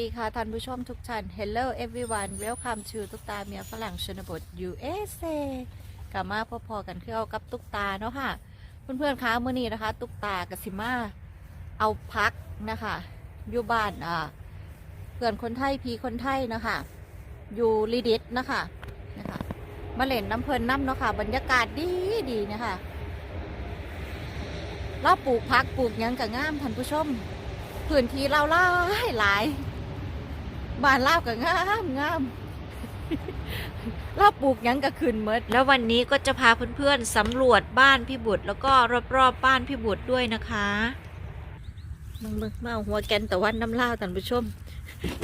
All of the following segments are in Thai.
ดีค่ะท่านผู้ชมทุกท่าน Hello everyone welcome to ตุ๊กตาเมียฝรั่งชนบท USA กลับมาพอๆกันคือเอากับตุ๊กตาเนาะค่ะ เพื่อนๆคะมื้อนี้นะคะ ตุ๊กตากับสิมาเอาพักนะคะอยู่บ้านอ่าเพื่อนคนไทยพีคนไทยนะคะอยู่ลีดิสนะคะนะคะมาเล่นน้ำเพลินน้ำเนาะค่ะบรรยากาศดีดีนะคะเราปลูกพักปลูกยังกับงามท่านผู้ชมพื้นที่เราหลายหลาย บ้านเล่าวก็งามงามเราปลูกหยังก็ขึ้นเมดแล้ววันนี้ก็จะพาเพื่อนๆสำรวจบ้านพี่บุตร แล้วก็รอบๆบ้านพี่บุตรด้วยนะคะมึงมึงมาเอาหัวแกนตะวันน้ำเล่าวท่านผู้ชม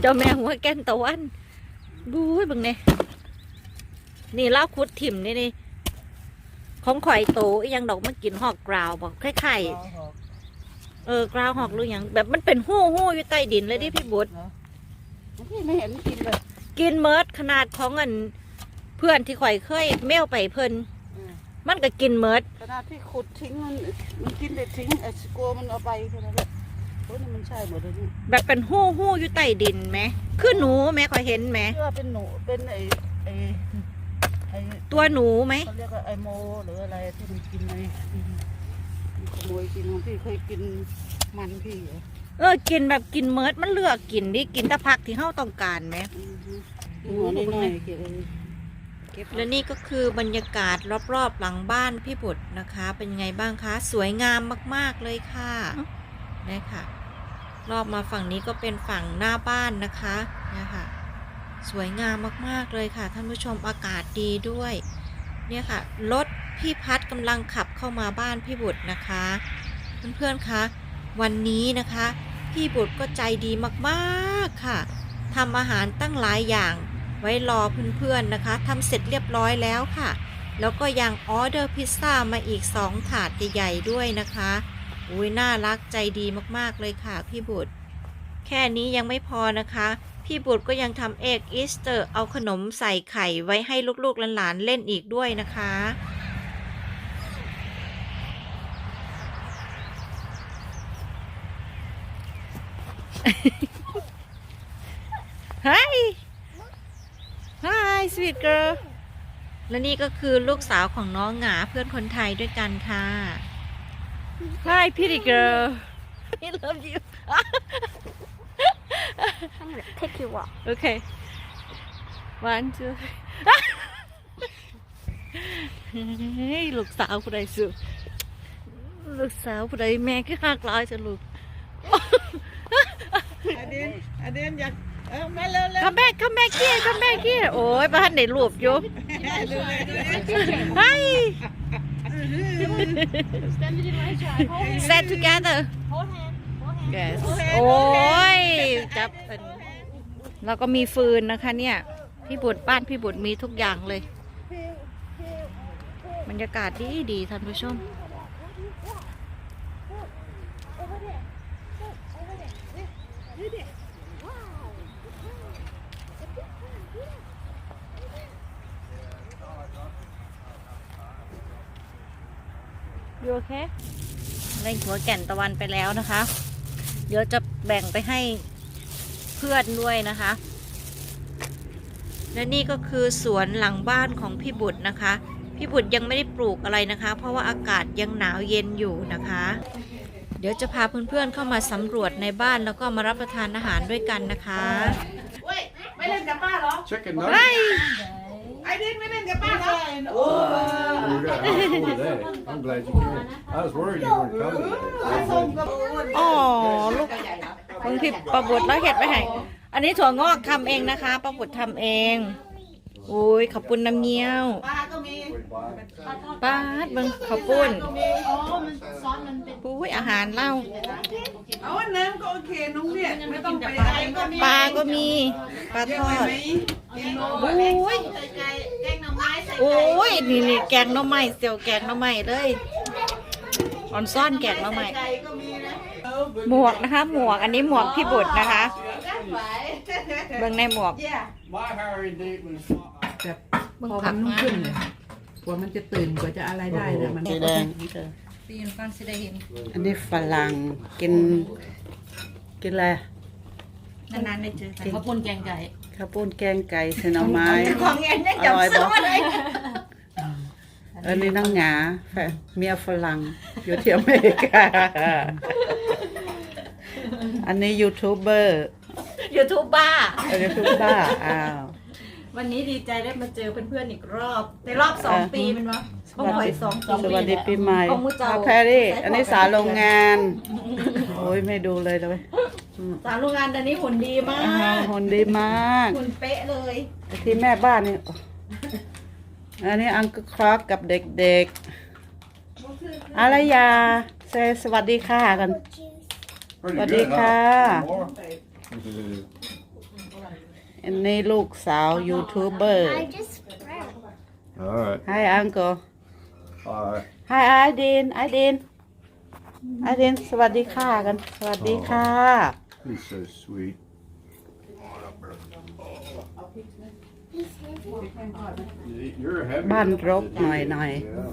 เจ้าแม่หัวแกนตะวันบู๊ยเบึงเนี่ยนี่เล่าวคุดถิ่มนี่นี่ของข่อยโตอีหยังดอกมันกินหอกกราวบอกไข่ไข่เออกราวหอกหรือหยังแบบมันเป็นหู้หู้อยู่ใต้ดินเลยดิพี่บุตรพี่ ไม่เห็นกินเลย กินเมิดขนาดของเงินเพื่อนที่ข่อยเคยเมลไปเพิ่นมันก็กินเมิดขนาดที่ขุดทิ้งมันมันกินแต่ทิ้งไอ้กลัวมันเอาไปแค่นั้นแหละโอ้ยนี่มันใช่หมดเลยนี่แบบเป็นหู้หู้อยู่ใต้ดินไหมคือหนูไหมข่อยเห็นไหมเชื่อเป็นหนูเป็นไอ้ไอ้ไอ้ตัวหนูไหมเขาเรียกว่าไอโมหรืออะไรที่มันกินในมันขโมยกินของพี่เคยกินมันพี่เหรอ เออกินแบบกินเมิดมันเลือกกินดิกินแตะพักที่เฮาต้องการไหมอือฮึหัวน้อยๆเกี่ยวกับและนี่ก็คือบรรยากาศรอบๆหลังบ้านพี่บุตรนะคะ เป็นไงบ้างคะ สวยงามมาก ๆเลยค่ะนี่ค่ะ รอบมาฝั่งนี้ก็เป็นฝั่งหน้าบ้านนะคะเนี่ยค่ะ สวยงามมากๆเลยค่ะ ท่านผู้ชมอากาศดีด้วย เนี่ยค่ะรถพี่พัดกำลังขับเข้ามาบ้านพี่บุตรนะคะ เพื่อนๆคะ วันนี้นะคะ พี่บุตรก็ใจดีมากๆค่ะทำอาหารตั้งหลายอย่างไว้รอเพื่อนๆนะคะทำเสร็จเรียบร้อยแล้วค่ะ แล้วก็ยังออเดอร์พิซซ่ามาอีก2ถาดใหญ่ๆด้วยนะคะอุ้ยน่ารักใจดีมากๆเลยค่ะพี่บุตร แค่นี้ยังไม่พอนะคะ พี่บุตรก็ยังทำเอกอีสเตอร์เอาขนมใส่ไข่ไว้ให้ลูกๆหลานๆเล่นอีกด้วยนะคะ Hi Hi sweet girl และนี่ก็คือลูกสาวของน้องหงาเพื่อนคนไทยด้วยกันค่ะ Hi pretty girl I love you I'm gonna pick you up. Okay one two เฮ้ยลูกสาวผู้ใดสุลูกสาวผู้ใดแม่ก็หักหลายจะลูกอเดนอเดนอยาก เออมาเร็วเร็ว come back come back here come back here โอ้ยบ้านไหนรูปอยู่ดูเลยดูเลย Hi Stand it in my side. Hold hand. set together Hold hand. Hold hand. yes โอ้ยจับเป็นแล้วก็มีฟืนนะคะเนี่ย พี่บุตรบ้านพี่บุตรมีทุกอย่างเลย บรรยากาศดีดีท่านผู้ชมอยู่ โอเคเล่นหัวแก่นตะวันไปแล้วนะคะ เดี๋ยวจะแบ่งไปให้เพื่อนด้วยนะคะ และนี่ก็คือสวนหลังบ้านของพี่บุตรนะคะ พี่บุตรยังไม่ได้ปลูกอะไรนะคะ เพราะว่าอากาศยังหนาวเย็นอยู่นะคะ เดี๋ยวจะพาเพื่อนๆเข้ามาสำรวจในบ้านแล้วก็มารับประทานอาหารด้วยกันนะคะ ไม่เล่นกับป้าเหรอ Chicken nuggets? ไอเดนไม่เล่นกับป้าเหรอ โอ้ Oh, you got out over there. I'm glad you came. I was worried you weren't coming ส่ง today. กับอ๋อลูกบางทีประบุตรแล้วเห็ดไปให้อันนี้ถั่วงอกทำเองนะคะประบุตรทำเองโอ้ยขอบคุณน้ำเงี้ยว ป้าก็มี ป้าดเบิ่งขอบคุณอ๋อมันซอสมันเป็นปุ้ยอาหารเล่าเอาน้ำก็โอเคน้องเนี่ยไม่ ต้องไปอะไรก็มีปลาก็มีปลาทอดโอ้โอ้ยใส่ไก่แกงหน่อไม้ใส่โอ้ยนี่นี่แกงหน้ำไม้เสี่ยวแกงหน้ำไม้เลยออนซ่อนแกงหน้ำไม้ไก่ก็มีนะหมวกนะคะ หมวกอันนี้หมวกพี่บุตรนะคะเบิ่งในหมวก My hiring date was แบบเบิ่งพอผัมักนรุ่งมาขึ้นเลยกว่ามันจะตื่นกว่าจะอะไรได้นะมันสีแดงตีนฟันสิได้เห็นอันนี้ฝรั่งกินกินอะไร นานๆได้เจอกันข้าวปุ้นแกงไก่ข้าวปุ้นแกงไก่ใส่หน่อไม้ของเอ็นได้อจับร่อยซื้อปะมาเลยอันนี้น้องหงาแฟนเมียฝรั่งอยู่ที่อเมริกา อันนี้ยูทูบเบอร์ยูทูบบ้ายูทูบบ้าอ้าววันนี้ดีใจได้มาเจอเพื่อนๆอีกรอบ ในรอบสองเออปีมันวะสต้องวัสปล่อยดีสองปีสวัสดีปีใหม่ของมูเจ้าแพรรี่ อันนี้สาวโรงงาน โอ้ยไม่ดูเลยเลย สาวโรงงานตอนนี้หุ่นดีมาอ้าวกหุ่นดีมากหุ่นเป๊ะเลยที่แม่บ้านนี่อันนี้อังกครอกกับเด็กๆอารยาเซสวัสดีค่ะกัน Pretty What good, do you huh? call? More? อันนี้ลูกสาวยูทูบเบอร์ I just spread. All right. Hi uncle All right. Hi ไอดินไอดินไอดินสวัสดีค่ะกัน สวัสดีค่ะ He's so sweet. You're a heavy. บ้านรกหน่อยหน่อย Yeah.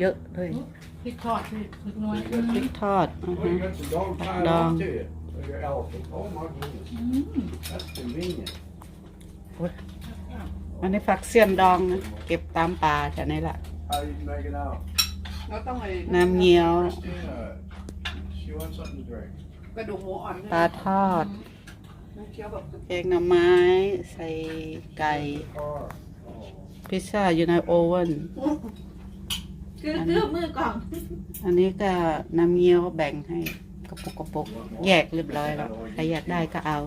เยอะเลยพริกทอดพริกน้อยพริกทอดอือ Well, ฮึ you got your dog tied Dog. on to you. Like your elephant. Oh my goodness. That's convenient. อันนี้ผักเสี้ยนดองนะเก็บตามป่าแถวนี้แหละ How you make it out? เราต้องไอ้น้ำเงี้ยว Christina, she wants something to drink. กระดูกหมูอ่อนปลาทอดเคี้ยวแบบแกงหน่อไม้ ใส่ไก่ Car. พิซซ่าอยู่ในโอเว่น คือคือมือกล่องอันนี้ก็น้ำเงี้ยวแบ่งให้กระปุกกระปุกแยกเรียบร้อยแล้วใครอยากได้ก็เอา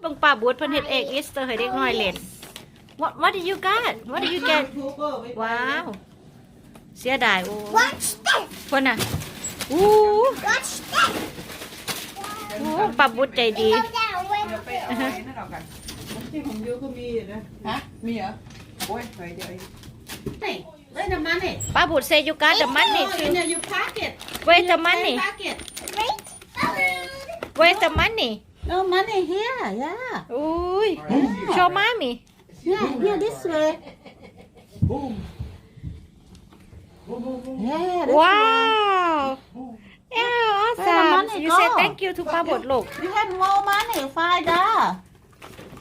เบังป่าบูดเพิ่นเฮ็ดเอกอีสเตอร์ให้เด็กน้อยเล่น What What did you got What did you get ว้าว เสียดายโอ้ Watch this. คนน่ะอู้ Watch this. อู้ป่าบูดใจดี Go down with ไปเอาไว้นั่นเอากันที่ผมยูก็มีนะฮะ มีเหรอ โอ้ยไปเดี๋ยว Hey, wait a minute. ป้าบูด say you got the money to know you pocket. where's the money Pocket. Great food. where's the money No money here. Yeah. อุ้ย show mommy Yeah, here this way. Yeah. This wow yeah awesome money you say go? thank you to ป้าบูดลูก way. We had more money. Five dollar.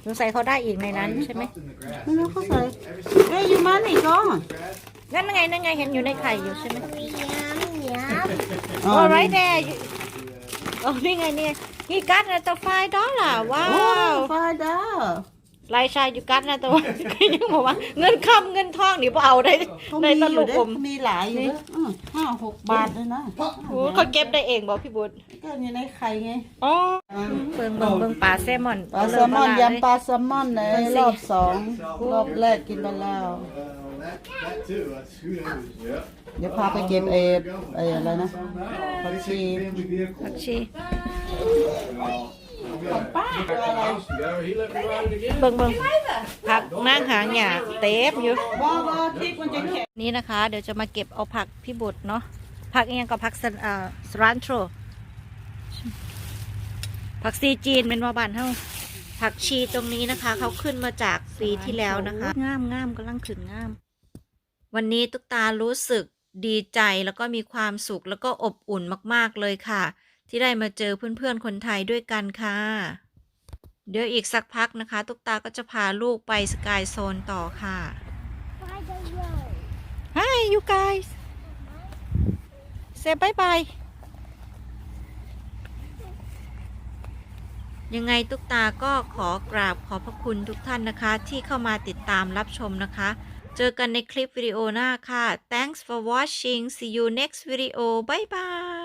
สงสัยเขาได้อีกในนั้นใช่ไหม Stuffed in the grass. No, no, Everything- sorry. everything Where your money gone? grass. นั่นไงนั่นไงเห็นอยู่ในไข่อยู่ใช่ไหม Yum, yum. oh right there you- โอ้นี่ไงนี่ไง he got at the five dollar wow Oh, five dollar. รายชายอยู่กันนะแต่ว่ายังบอกว่าเงินคำเงินทองนี่พอเอาได้เขาได้มีตอลุยู่กเด้ผมมีหลายอยู่เด้ออืมห้าหกบาทเลยนะโอ้เขาเก็บได้เองบอกพี่บุตรก็อยู่ในไข่ไงอ๋อเบิ่งเบิ่งเบิ่งปลาแซลมอนปลาแซลมอนยำปลาแซลมอนในรอบสองรอบแรกกินไปแล้ว Uh, that, that too. That's who knows. Yep. เดี๋ยวพาไปเก็บเอฟเออะไรนะ Somehow. Let's They see. take family vehicle. ผักชี Well, I'm gonna- Back to the house together. He let me ride it again. เบิ่งเบิ่งผักนางหางหยาเต็มอยู่บ้าบ้าที่มันจะแข็งนี่นะคะ เดี๋ยวจะมาเก็บเอาผักพี่บุตรเนาะผักเอียงกับผักสนเอ่อสรันโทรผักซีจีนเป็นว่าบานเท่าผักชีตรงนี้นะคะ เขาขึ้นมาจากปีที่แล้วนะคะงามงามกำลังขึ้นงาม วันนี้ตุ๊กตารู้สึกดีใจแล้วก็มีความสุขแล้วก็อบอุ่นมาก ๆเลยค่ะ ที่ได้มาเจอเพื่อนๆคนไทยด้วยกันค่ะ เดี๋ยวอีกสักพักนะคะ ตุ๊กตาก็จะพาลูกไปสกายโซนต่อค่ะ By the road. Hi you guys say bye bye ยังไงตุ๊กตาก็ขอกราบขอบพระคุณทุกท่านนะคะ ที่เข้ามาติดตามรับชมนะคะ เจอกันในคลิปวิดีโอหน้าค่ะ Thanks for watching see you next video bye bye